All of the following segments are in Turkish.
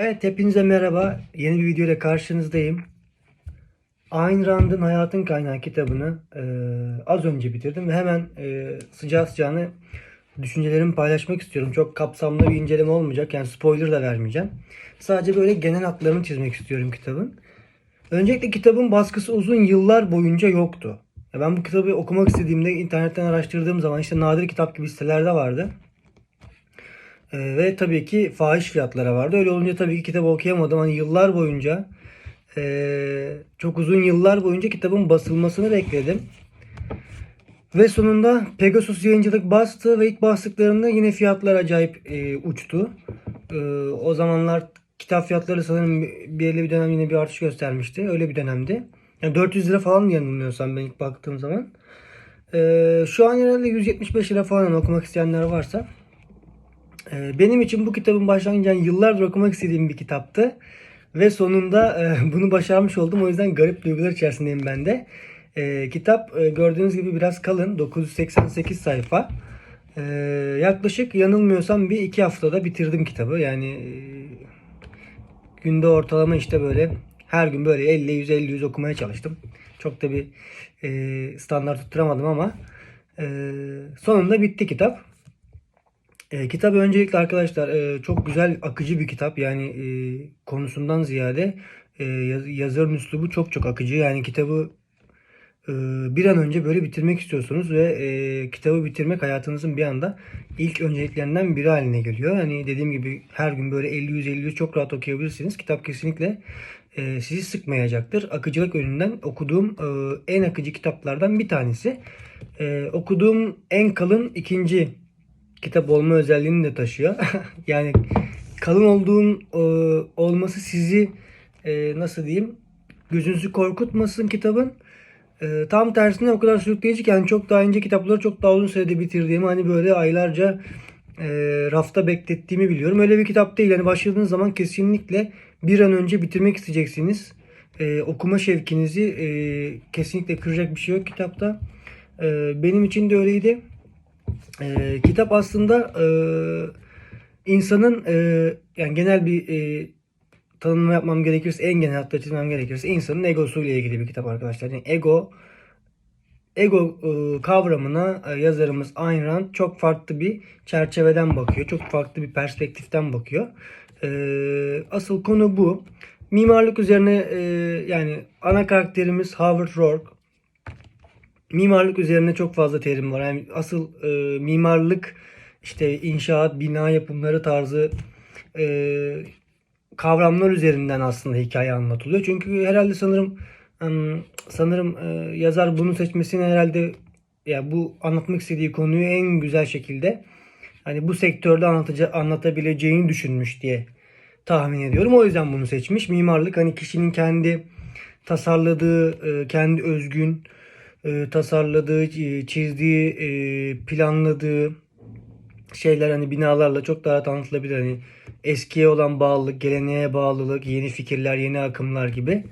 Evet hepinize merhaba. Yeni bir video ile karşınızdayım. Ayn Rand'ın Hayatın Kaynağı kitabını e, az önce bitirdim ve hemen e, sıcağı sıcağına düşüncelerimi paylaşmak istiyorum. Çok kapsamlı bir inceleme olmayacak. Yani spoiler da vermeyeceğim. Sadece böyle genel hatlarını çizmek istiyorum kitabın. Öncelikle kitabın baskısı uzun yıllar boyunca yoktu. Ben bu kitabı okumak istediğimde internetten araştırdığım zaman işte nadir kitap gibi sitelerde vardı. Ee, ve tabii ki fahiş fiyatlara vardı. Öyle olunca tabii ki kitabı okuyamadım. Hani yıllar boyunca ee, çok uzun yıllar boyunca kitabın basılmasını bekledim. Ve sonunda Pegasus yayıncılık bastı ve ilk bastıklarında yine fiyatlar acayip e, uçtu. E, o zamanlar kitap fiyatları sanırım belli bir dönem yine bir artış göstermişti. Öyle bir dönemdi. Yani 400 lira falan yanılmıyorsam ben ilk baktığım zaman. E, şu an herhalde 175 lira falan okumak isteyenler varsa. E, benim için bu kitabın başlangıcı yani yıllardır okumak istediğim bir kitaptı. Ve sonunda e, bunu başarmış oldum. O yüzden garip duygular içerisindeyim ben de. E, kitap e, gördüğünüz gibi biraz kalın. 988 sayfa. E, yaklaşık yanılmıyorsam bir iki haftada bitirdim kitabı. Yani e, günde ortalama işte böyle her gün böyle 50 100 50 100 okumaya çalıştım. Çok da bir standart tutturamadım ama sonunda bitti kitap. E, kitap öncelikle arkadaşlar e, çok güzel akıcı bir kitap. Yani e, konusundan ziyade e, yaz- yazarın üslubu çok çok akıcı. Yani kitabı e, bir an önce böyle bitirmek istiyorsunuz ve e, kitabı bitirmek hayatınızın bir anda ilk önceliklerinden biri haline geliyor. Hani dediğim gibi her gün böyle 50-150 çok rahat okuyabilirsiniz. Kitap kesinlikle e, sizi sıkmayacaktır. Akıcılık yönünden okuduğum e, en akıcı kitaplardan bir tanesi. E, okuduğum en kalın ikinci kitap olma özelliğini de taşıyor. yani kalın olduğun e, olması sizi e, nasıl diyeyim gözünüzü korkutmasın kitabın. E, tam tersine o kadar sürükleyici ki yani çok daha ince kitapları çok daha uzun sürede bitirdiğimi hani böyle aylarca e, rafta beklettiğimi biliyorum. Öyle bir kitap değil. Yani başladığınız zaman kesinlikle bir an önce bitirmek isteyeceksiniz. E, okuma şevkinizi e, kesinlikle kıracak bir şey yok kitapta. E, benim için de öyleydi. E, kitap aslında e, insanın e, yani genel bir e, tanımlama yapmam gerekirse en genel hatta çizmem gerekirse insanın egosuyla ilgili bir kitap arkadaşlar. Yani ego ego e, kavramına e, yazarımız Ayn Rand çok farklı bir çerçeveden bakıyor. Çok farklı bir perspektiften bakıyor. E, asıl konu bu. Mimarlık üzerine e, yani ana karakterimiz Howard Rourke mimarlık üzerine çok fazla terim var. Yani asıl e, mimarlık işte inşaat, bina yapımları tarzı e, kavramlar üzerinden aslında hikaye anlatılıyor. Çünkü herhalde sanırım sanırım e, yazar bunu seçmesini herhalde ya bu anlatmak istediği konuyu en güzel şekilde hani bu sektörde anlatıcı anlatabileceğini düşünmüş diye tahmin ediyorum. O yüzden bunu seçmiş. Mimarlık hani kişinin kendi tasarladığı, e, kendi özgün e, tasarladığı, e, çizdiği, e, planladığı şeyler hani binalarla çok daha rahat anlatılabilir. Hani eskiye olan bağlılık, geleneğe bağlılık, yeni fikirler, yeni akımlar gibi.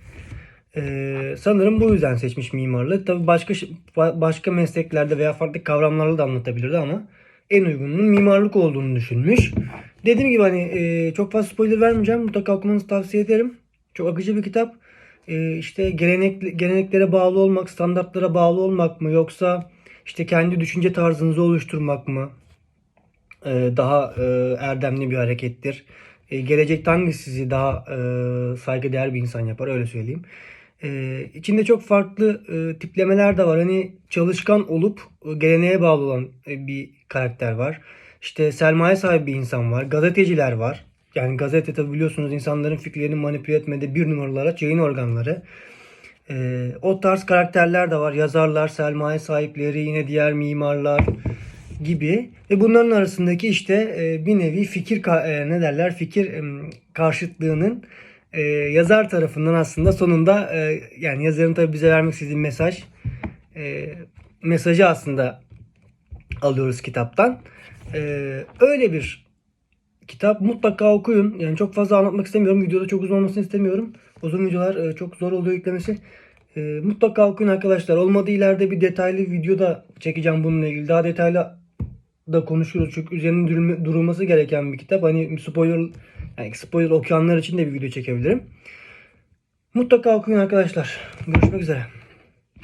Ee, sanırım bu yüzden seçmiş mimarlığı. Tabi başka başka mesleklerde veya farklı kavramlarla da anlatabilirdi ama en uygununun mimarlık olduğunu düşünmüş. Dediğim gibi hani e, çok fazla spoiler vermeyeceğim. Mutlaka okumanızı tavsiye ederim. Çok akıcı bir kitap. E, işte gelenek, geleneklere bağlı olmak, standartlara bağlı olmak mı yoksa işte kendi düşünce tarzınızı oluşturmak mı? e, daha e, erdemli bir harekettir. E, gelecekte hangisi sizi daha e, saygıdeğer bir insan yapar öyle söyleyeyim. E, içinde çok farklı e, tiplemeler de var. Hani çalışkan olup e, geleneğe bağlı olan bir karakter var. İşte sermaye sahibi bir insan var. Gazeteciler var. Yani gazete tabi biliyorsunuz insanların fikirlerini manipüle etmede bir numaralı araç yayın organları. E, o tarz karakterler de var. Yazarlar, sermaye sahipleri, yine diğer mimarlar gibi ve bunların arasındaki işte e, bir nevi fikir e, ne derler fikir em, karşıtlığının e, yazar tarafından aslında sonunda e, yani yazarın tabi bize vermek istediği mesaj e, mesajı aslında alıyoruz kitaptan. E, öyle bir kitap mutlaka okuyun. Yani çok fazla anlatmak istemiyorum. Videoda çok uzun olmasını istemiyorum. Uzun videolar e, çok zor oluyor yüklemesi. E, mutlaka okuyun arkadaşlar. Olmadı ileride bir detaylı video da çekeceğim bununla ilgili. Daha detaylı da konuşuruz çünkü üzerinde durulma- durulması gereken bir kitap. Hani spoiler yani spoiler okuyanlar için de bir video çekebilirim. Mutlaka okuyun arkadaşlar. Görüşmek üzere.